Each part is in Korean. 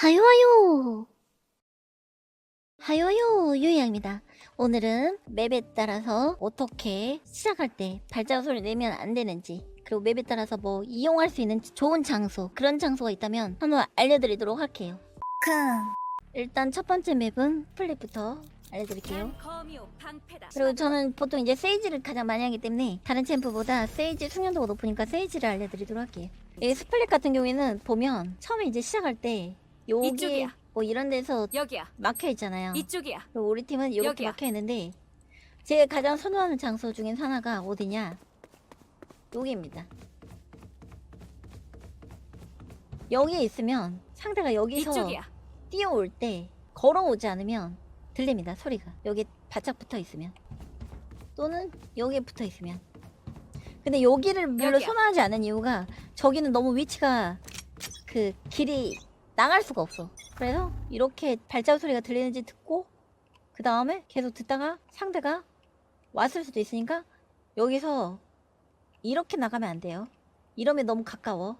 하요하요. 하요하요 유양입니다. 오늘은 맵에 따라서 어떻게 시작할 때 발자국 소리 내면 안 되는지 그리고 맵에 따라서 뭐 이용할 수 있는 좋은 장소 그런 장소가 있다면 한번 알려드리도록 할게요. 일단 첫 번째 맵은 플립부터 알려드릴게요. 그리고 저는 보통 이제 세이지를 가장 많이 하기 때문에 다른 챔프보다 세이지 숙련도가 높으니까 세이지를 알려드리도록 할게요. 이 스플릿 같은 경우에는 보면 처음에 이제 시작할 때 여기 이쪽이야. 뭐 이런 데서 여기야. 막혀 있잖아요. 이쪽이야. 그리고 우리 팀은 이렇게 여기야. 막혀 있는데 제가 가장 선호하는 장소 중엔 하나가 어디냐? 여기입니다. 여기에 있으면 상대가 여기서 이쪽이야. 뛰어올 때 걸어오지 않으면 들립니다 소리가 여기 바짝 붙어 있으면 또는 여기에 붙어 있으면 근데 여기를 별로 여기야. 선호하지 않은 이유가 저기는 너무 위치가 그 길이 나갈 수가 없어. 그래서 이렇게 발자국 소리가 들리는지 듣고 그 다음에 계속 듣다가 상대가 왔을 수도 있으니까 여기서 이렇게 나가면 안 돼요. 이러면 너무 가까워.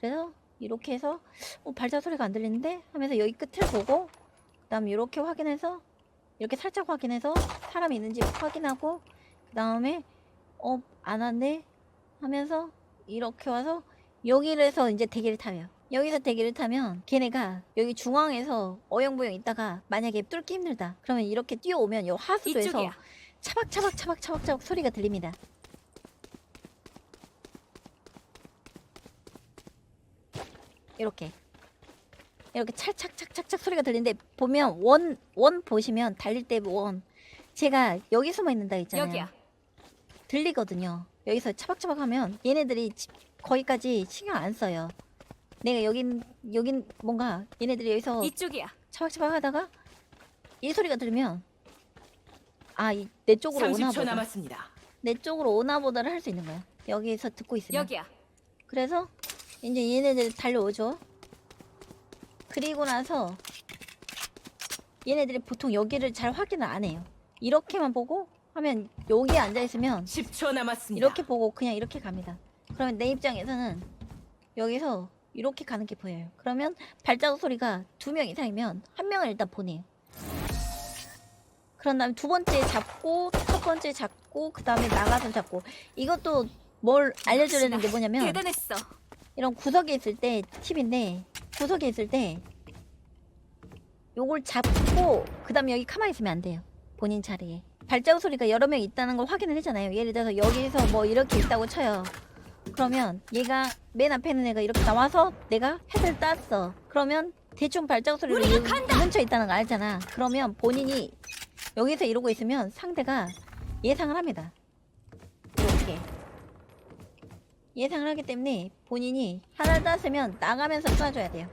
그래서 이렇게 해서 어, 발자국 소리가 안 들리는데 하면서 여기 끝을 보고 그 다음 이렇게 확인해서 이렇게 살짝 확인해서 사람이 있는지 확인하고 그 다음에 어 안 왔네 하면서 이렇게 와서 여기를 해서 이제 대기를 타면 여기서 대기를 타면 걔네가 여기 중앙에서 어영부영 있다가 만약에 뚫기 힘들다. 그러면 이렇게 뛰어오면 요 하수도에서 이쪽이야. 차박차박 차박 차박 차박 소리가 들립니다. 이렇게. 이렇게 찰착착착착 소리가 들리는데 보면 원 원 보시면 달릴 때 원. 제가 여기 숨어 있는다 했잖아요. 여기야. 들리거든요. 여기서 차박차박 하면 얘네들이 지- 거기까지 신경 안 써요 내가 여긴 여긴 뭔가 얘네들이 여기서 이쪽이야. 차박차박 하다가 이 소리가 들리면 아 내 쪽으로 오나 30초 보다 남았습니다. 내 쪽으로 오나 보다를 할 수 있는 거야 여기에서 듣고 있으면 여기야. 그래서 이제 얘네들 달려오죠. 그리고 나서 얘네들이 보통 여기를 잘 확인을 안 해요. 이렇게만 보고 하면 여기에 앉아 있으면 10초 남았습니다. 이렇게 보고 그냥 이렇게 갑니다. 그러면 내 입장에서는 여기서 이렇게 가는 게 보여요. 그러면 발자국 소리가 두 명 이상이면 한 명을 일단 보내요. 그런 다음에 두 번째 잡고 첫 번째 잡고 그 다음에 나가서 잡고 이것도 뭘 알려주려는 게 뭐냐면 대단했어. 이런 구석에 있을 때 팁인데 구석에 있을 때 요걸 잡고 그 다음에 여기 가만히 있으면 안 돼요 본인 자리에 발자국 소리가 여러 명 있다는 걸 확인을 했잖아요 예를 들어서 여기서 뭐 이렇게 있다고 쳐요 그러면 얘가 맨 앞에 있는 애가 이렇게 나와서 내가 헤드를 땄어 그러면 대충 발자국 여기 간다! 근처에 있다는 거 알잖아 그러면 본인이 여기서 이러고 있으면 상대가 예상을 합니다 이렇게 예상을 하기 때문에 본인이 하나 땄으면 나가면서 쏴줘야 돼요.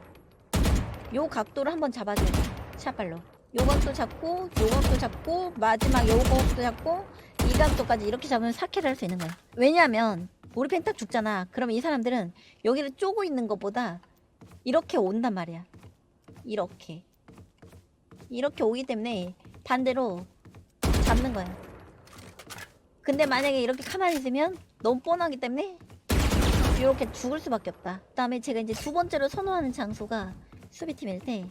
요 각도를 한번 잡아줘야 돼요. 샷발로. 요 각도 잡고, 요 각도 잡고, 마지막 요 각도 잡고, 이 각도까지 이렇게 잡으면 사케를 할 수 있는 거예요. 왜냐하면 우리 펜딱 죽잖아. 그러면 이 사람들은 여기를 쪼고 있는 것보다 이렇게 온단 말이야. 이렇게. 이렇게 오기 때문에 반대로 잡는 거야. 근데 만약에 이렇게 가만히 있으면 너무 뻔하기 때문에 이렇게 죽을 수밖에 없다. 그 다음에 제가 이제 두 번째로 선호하는 장소가 수비팀일 때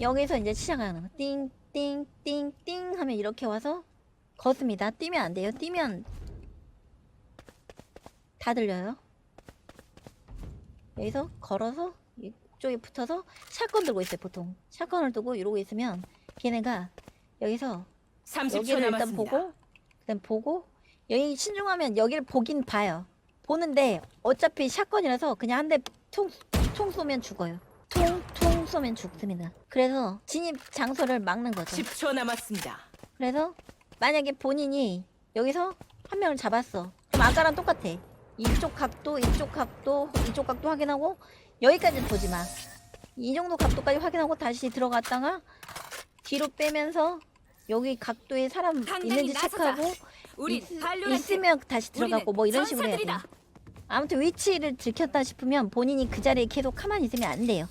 여기서 이제 시작하는 거. 띵 띵 띵 띵 하면 이렇게 와서 걷습니다. 뛰면 안 돼요. 뛰면 다 들려요. 여기서 걸어서 이쪽에 붙어서 샷건 들고 있어요. 보통 샷건을 두고 이러고 있으면 걔네가 여기서 30초 여기를 일단 남았습니다. 보고 그다음 보고 여기 신중하면 여기를 보긴 봐요. 보는데 어차피 샷건이라서 그냥 한대총총 쏘면 죽어요. 총총 쏘면 죽습니다. 그래서 진입 장소를 막는 거죠. 10초 남았습니다. 그래서 만약에 본인이 여기서 한 명을 잡았어. 그럼 아까랑 똑같아. 이쪽 각도, 이쪽 각도, 이쪽 각도 확인하고 여기까지는 보지 마. 이 정도 각도까지 확인하고 다시 들어갔다가 뒤로 빼면서 여기 각도에 사람 있는지. 체크하고 우린 있. 있으면 다시 들어가고 뭐 이런 식으로 해야 돼. 아무튼 위치를 들켰다 싶으면 본인이 그 자리에 계속 가만히 있으면 안 돼요.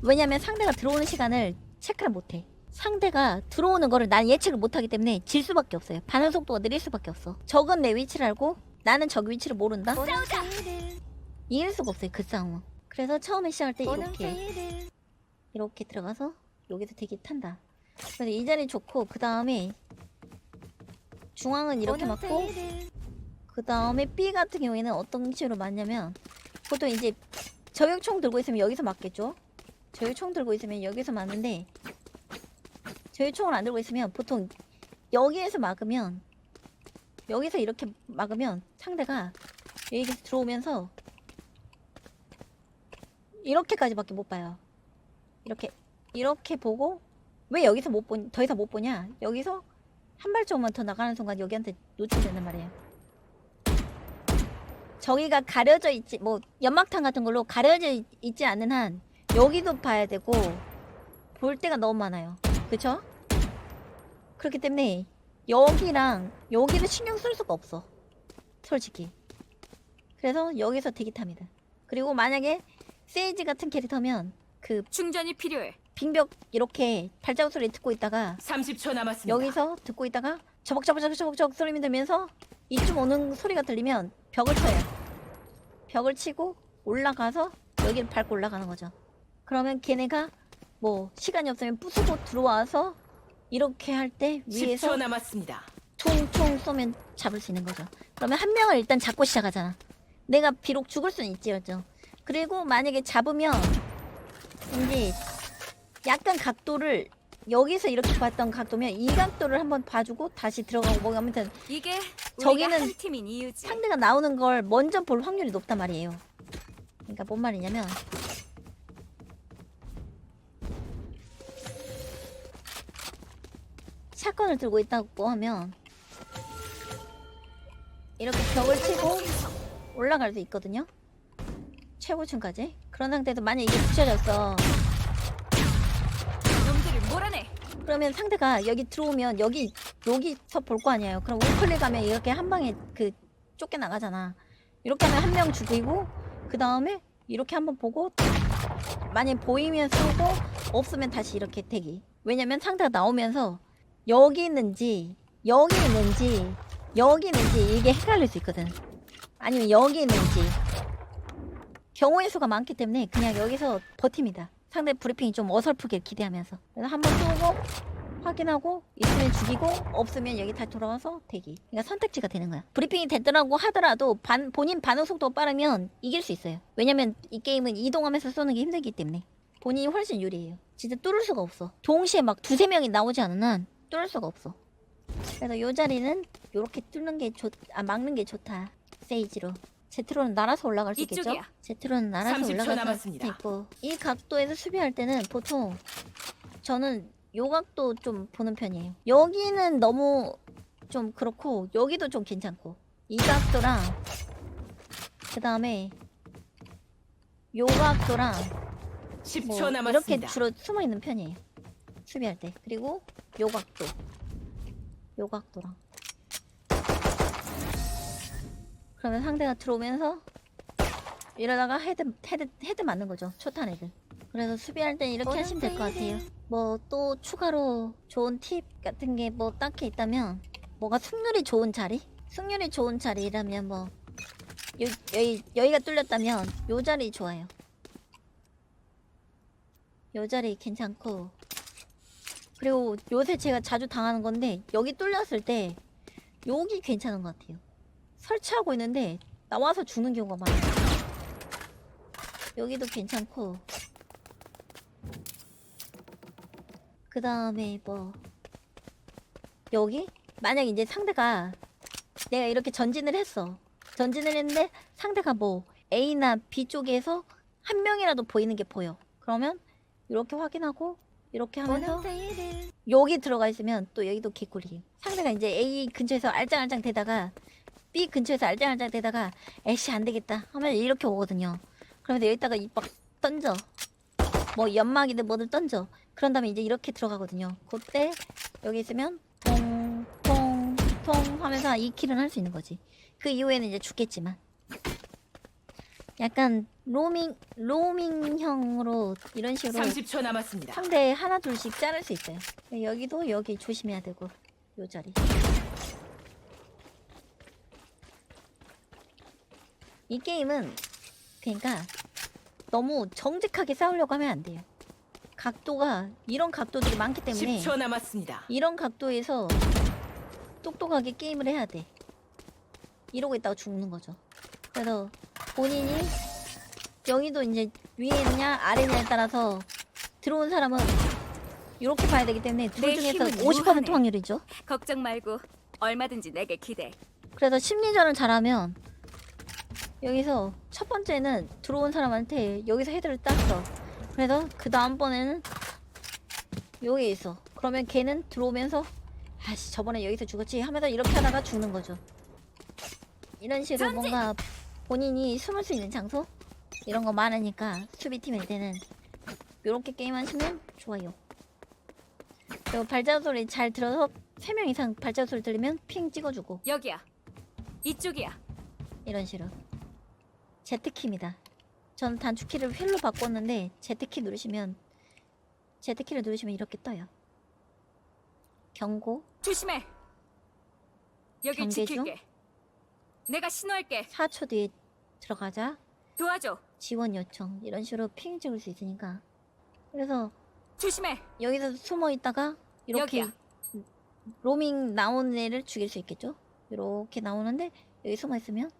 왜냐면 상대가 들어오는 시간을 체크를 못 해. 상대가 들어오는 거를 난 예측을 못 하기 때문에 질 수밖에 없어요. 반응 속도가 느릴 수밖에 없어. 적은 내 위치를 알고 나는 적 위치를 모른다. 이길 수가 없어요 그 싸움은. 그래서 처음에 시작할 때 이렇게. 이렇게 들어가서 여기서 되게 탄다. 그래서 이 자리 좋고 그 다음에 중앙은 이렇게 맞고 그 다음에 B 같은 경우에는 어떤 식으로 맞냐면 보통 이제 저격총 들고 있으면 여기서 맞겠죠? 저격총 들고 있으면 여기서 맞는데 저격총을 안 들고 있으면 보통 여기에서 막으면 여기서 이렇게 막으면 상대가 여기서 들어오면서 이렇게까지밖에 못 봐요. 이렇게 이렇게 보고 왜 여기서 못 보, 더 이상 못 보냐? 여기서 한 발짝만 더 나가는 순간 여기한테 노출된단 말이에요. 저기가 가려져 있지 뭐 연막탄 같은 걸로 가려져 있, 있지 않는 한 여기도 봐야 되고 볼 때가 너무 많아요. 그쵸? 그렇기 때문에 여기랑 여기를 신경 쓸 수가 없어. 솔직히. 그래서 여기서 대기 탑니다. 그리고 만약에 세이지 같은 캐릭터면 그 충전이 필요해. 빙벽 이렇게 발자국 소리 듣고 있다가 30초 남았습니다. 여기서 듣고 있다가 저벅저벅저벅저벅 소리 들면서 이쪽 오는 소리가 들리면 벽을 쳐요. 벽을 치고 올라가서 여기를 밟고 올라가는 거죠. 그러면 걔네가 뭐 시간이 없으면 부수고 들어와서 이렇게 할 때 10초 위에서 남았습니다. 총총 쏘면 잡을 수 있는 거죠. 그러면 한 명을 일단 잡고 시작하잖아. 내가 비록 죽을 수는 있지였죠. 그리고 만약에 잡으면 이제 약간 각도를 여기서 이렇게 봤던 각도면 이 각도를 한번 봐주고 다시 들어가고 뭐 아무튼 이게 저기는 한 팀인 이유지. 상대가 나오는 걸 먼저 볼 확률이 높단 말이에요. 그러니까 뭔 말이냐면 샷건을 들고 있다고 하면 이렇게 벽을 치고 올라갈 수 있거든요. 최고층까지. 그런 상태에서 만약 이게 몰아내. 그러면 상대가 여기 들어오면 여기 여기서 볼 거 아니에요. 그럼 우클릭 하면 이렇게 한 방에 그 쫓겨 나가잖아. 이렇게 하면 한 명 죽이고 그 다음에 이렇게 한번 보고 만약 보이면 쏘고 없으면 다시 이렇게 대기. 왜냐면 상대가 나오면서 여기 있는지 여기 있는지 여기 있는지 이게 헷갈릴 수 있거든. 아니면 여기 있는지. 경우의 수가 많기 때문에 그냥 여기서 버팁니다. 상대 브리핑이 좀 어설프게 기대하면서. 한번 쏘고 확인하고 있으면 죽이고 없으면 여기 다시 돌아와서 대기. 그러니까 선택지가 되는 거야. 브리핑이 됐더라고 하더라도 반, 본인 반응 속도가 빠르면 이길 수 있어요. 왜냐면 이 게임은 이동하면서 쏘는 게 힘들기 때문에. 본인이 훨씬 유리해요. 진짜 뚫을 수가 없어. 동시에 막 두세 명이 나오지 않은 한 뚫을 수가 없어 그래서 요 자리는 요렇게 뚫는 게 좋, 아 막는 게 좋다 세이지로 제트로는 날아서 올라갈 수 있겠죠? 이쪽이야. 제트로는 날아서 30초 올라갈 남았습니다. 수 있고 이 각도에서 수비할 때는 보통 저는 요 각도 좀 보는 편이에요. 여기는 너무 좀 그렇고 여기도 좀 괜찮고 이 각도랑 그 다음에 요 각도랑 10초 뭐 이렇게 남았습니다. 주로 숨어 있는 편이에요. 수비할 때 그리고 요 각도. 요 각도랑. 그러면 상대가 들어오면서 이러다가 헤드 헤드 헤드 맞는 거죠. 초탄 애들 그래서 수비할 땐 이렇게 하시면 될 것 같아요. 뭐 또 추가로 좋은 팁 같은 게 뭐 딱히 있다면 뭐가 승률이 좋은 자리? 승률이 좋은 자리라면 뭐 요, 여기 여기가 뚫렸다면 요 자리 좋아요. 요 자리 괜찮고 그리고 요새 제가 자주 당하는 건데 여기 뚫렸을 때 여기 괜찮은 것 같아요. 설치하고 있는데 나와서 죽는 경우가 많아요. 여기도 괜찮고. 그 다음에 뭐 여기? 만약 이제 상대가 내가 이렇게 전진을 했어. 전진을 했는데 상대가 뭐 A나 B 쪽에서 한 명이라도 보이는 게 보여. 그러면 이렇게 확인하고 이렇게 하면서 여기 들어가 있으면 또 여기도 개꿀이에요 상대가 이제 A 근처에서 알짱알짱 대다가 B 근처에서 알짱알짱 대다가 애씨 안 되겠다 하면 이렇게 오거든요. 그러면서 여기다가 이막 던져. 뭐 연막이든 뭐든 던져. 그런 다음에 이제 이렇게 들어가거든요. 그때 여기 있으면 통통통 하면서 2킬은 할 수 있는 거지. 그 이후에는 이제 죽겠지만 약간 로밍 로밍형으로 이런 식으로 30초 남았습니다. 상대 하나 둘씩 자를 수 있어요 여기도 여기 조심해야 되고 요 자리 이 게임은 그러니까 너무 정직하게 싸우려고 하면 안 돼요. 각도가 이런 각도들이 많기 때문에 10초 남았습니다. 이런 각도에서 똑똑하게 게임을 해야 돼. 이러고 있다가 죽는 거죠. 그래서 본인이 여기도 이제 위에냐 아래냐에 따라서 들어온 사람은 이렇게 봐야 되기 때문에 둘 내 중에서 힘은 50% 무한해. 확률이죠. 걱정 말고 얼마든지 내게 기대. 그래서 심리전을 잘하면 여기서 첫 번째는 들어온 사람한테 여기서 헤드를 땄어. 그래서 그 다음번에는 여기 있어. 그러면 걔는 들어오면서 아씨 저번에 여기서 죽었지 하면서 이렇게 하다가 죽는 거죠. 이런 식으로 전진! 뭔가 본인이 숨을 수 있는 장소 이런 거 많으니까 수비팀일 때는 이렇게 게임하시면 좋아요. 그리고 발자국 소리 잘 들어서 3명 이상 발자국 소리 들리면 핑 찍어주고 여기야. 이쪽이야. 이런 식으로 Z키입니다 저는 단축키를 휠로 바꿨는데 Z키 누르시면 Z키를 누르시면 이렇게 떠요 경고 조심해. 여기 경계 중? 지킬게. 내가 신호할게. 4초 뒤에 들어가자 도와줘. 지원 요청 이런 식으로 핑 찍을 수 있으니까 그래서 조심해. 여기서 숨어 있다가 이렇게 여기야. 로밍 나오는 애를 죽일 수 있겠죠 이렇게 나오는데 여기 숨어 있으면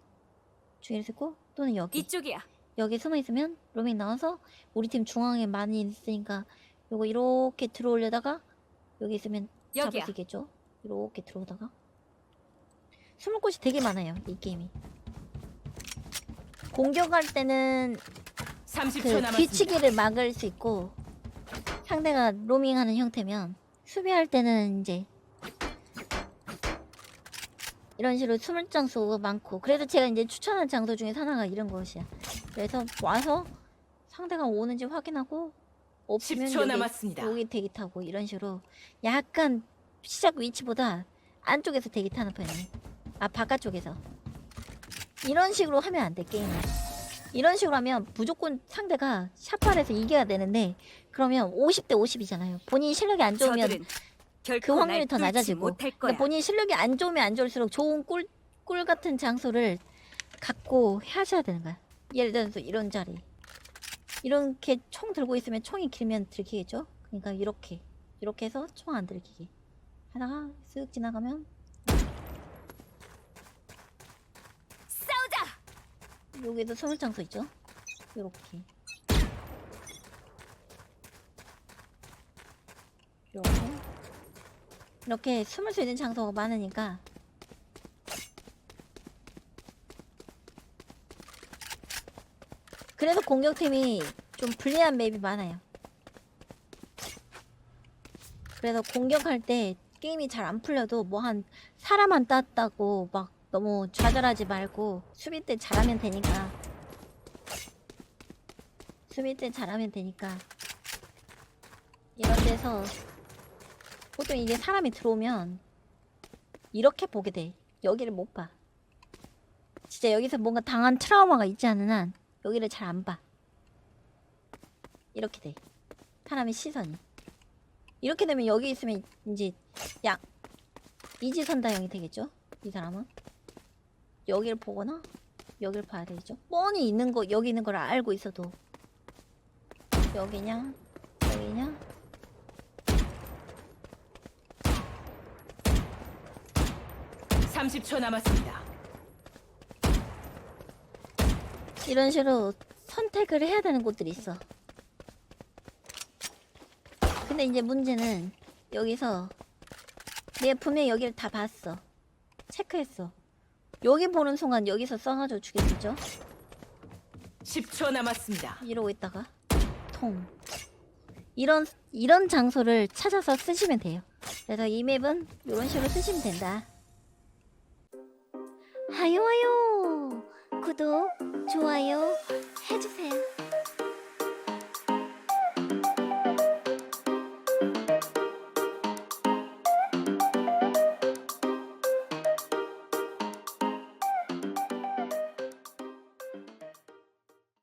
죽일 수 있고 또는 여기 이쪽이야. 여기 숨어 있으면 로밍 나와서 우리 팀 중앙에 많이 있으니까 요거 이렇게 들어올려다가 여기 있으면 잡을 여기야. 수 있겠죠? 이렇게 들어오다가 숨을 곳이 되게 많아요 이 게임이 공격할 때는 30초 그 남았습니다. 뒤치기를 막을 수 있고 상대가 로밍하는 형태면 수비할 때는 이제 이런 식으로 숨을 장소가 많고 그래서 제가 이제 추천한 장소 중에 하나가 이런 것이야 그래서 와서 상대가 오는지 확인하고 없으면 10초 여기, 남았습니다. 여기 대기 타고 이런 식으로 약간 시작 위치보다 안쪽에서 대기 타는 편이에요 아 바깥쪽에서. 이런 식으로 하면 안 돼 게임을. 이런 식으로 하면 무조건 상대가 샷발에서 이겨야 되는데 그러면 50대 50이잖아요. 본인이 실력이 안 좋으면 그 확률이 날더 낮아지고. 거야. 본인이 실력이 안 좋으면 안 좋을수록 좋은 꿀, 꿀 같은 장소를 갖고 하셔야 되는 거야. 예를 들어서 이런 자리. 이렇게 총 들고 있으면 총이 길면 들키겠죠? 그러니까 이렇게. 이렇게 해서 총 안 들키게. 하다가 쓱 지나가면 싸우자. 여기도 숨을 장소 있죠? 요렇게. 이렇게. 이렇게 숨을 수 있는 장소가 많으니까. 그래서 공격팀이 좀 불리한 맵이 많아요. 그래서 공격할 때 게임이 잘 안 풀려도 뭐 한 사람 안 땄다고 막 너무 좌절하지 말고 수비 때 잘하면 되니까. 수비 때 잘하면 되니까. 이런 데서 보통 이게 사람이 들어오면 이렇게 보게 돼. 여기를 못 봐. 진짜 여기서 뭔가 당한 트라우마가 있지 않은 한 여기를 잘 안 봐. 이렇게 돼. 사람의 시선이. 이렇게 되면 여기 있으면 이제 약 이지선다형이 되겠죠? 이 사람은 여기를 보거나 여기를 봐야 되겠죠? 뻔히 있는 거 여기 있는 걸 알고 있어도. 여기냐? 여기냐? 삼십 초 남았습니다. 이런 식으로 선택을 해야 되는 곳들이 있어. 근데 이제 문제는 여기서 내가 분명히 여기를 다 봤어. 체크했어 여기 보는 순간 여기서 써가지고 죽였겠죠 10초 남았습니다. 이러고 있다가 통 이런 이런 장소를 찾아서 쓰시면 돼요. 그래서 이 맵은 이런 식으로 쓰시면 된다. 하요 하요 구독 좋아요 해주세요.